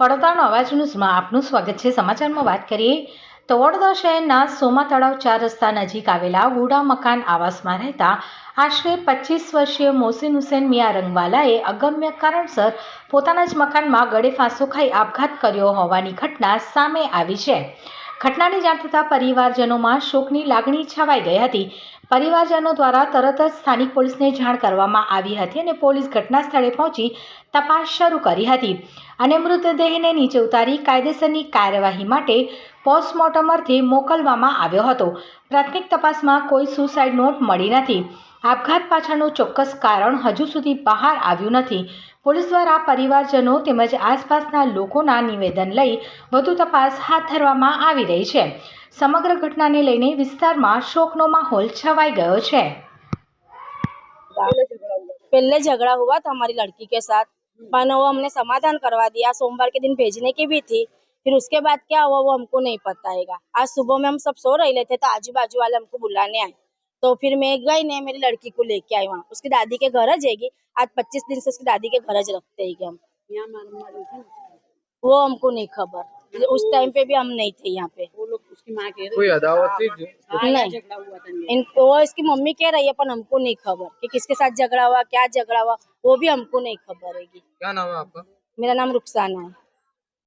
વડોદરાનો અવાજ ન્યૂઝમાં આપનું સ્વાગત છે. સમાચારમાં વાત કરીએ તો વડોદરા શહેરના સોમા તળાવ ચાર રસ્તા નજીક આવેલા વુડા મકાન આવાસમાં રહેતા આશરે પચીસ વર્ષીય મોહસિન હુસેન મિયા રંગવાલાએ અગમ્ય કારણસર પોતાના જ મકાનમાં ગળે ફાંસો ખાઈ આપઘાત કર્યો હોવાની ઘટના સામે આવી છે. ઘટનાની જાણ થતાં પરિવારજનોમાં શોકની લાગણી છવાઈ ગઈ હતી. પરિવારજનો દ્વારા તરત જ સ્થાનિક પોલીસને જાણ કરવામાં આવી હતી અને પોલીસ ઘટના સ્થળે પહોંચી તપાસ શરૂ કરી હતી. અને મૃતદેહને નીચે ઉતારી કાયદેસરની કાર્યવાહી માટે પોસ્ટમોર્ટમ અર્થે મોકલવામાં આવ્યો હતો પ્રાથમિક તપાસમાં કોઈ સુસાઇડ નોટ મળી નથી આપઘાત પાછળનું ચોક્કસ કારણ હજુ સુધી બહાર આવ્યું નથી પોલીસ દ્વારા પરિવારજનો તેમજ આસપાસના લોકોના નિવેદન લઈ વધુ તપાસ હાથ ધરવામાં આવી રહી છે સમગ્ર ઘટનાને લઈને વિસ્તારમાં શોકનો માહોલ છવાઈ ગયો છે पहले झगड़ा हुआ था हमारी लड़की के साथ मैंने वो हमने समाधान करवा दिया सोमवार के दिन भेजने की भी थी फिर उसके बाद क्या हुआ वो हमको नहीं पता है आज सुबह में हम सब सो रहे थे तो आजू बाजू वाले हमको बुलाने आए। तो फिर मैं गई नहीं मेरी लड़की को लेके आई वहाँ। उसकी दादी के घर जाएगी आज पच्चीस दिन से उसकी दादी के घर रखते हैं हम। वो हमको नहीं खबर। उस टाइम पे भी हम नहीं थे यहाँ पे। कोई माँ कह रही नहीं इनको वो इसकी मम्मी कह रही है पर हमको नहीं खबर कि किसके साथ झगड़ा हुआ क्या झगड़ा हुआ वो भी हमको नहीं खबर है क्या नाम है आपका? मेरा नाम रुखसाना है।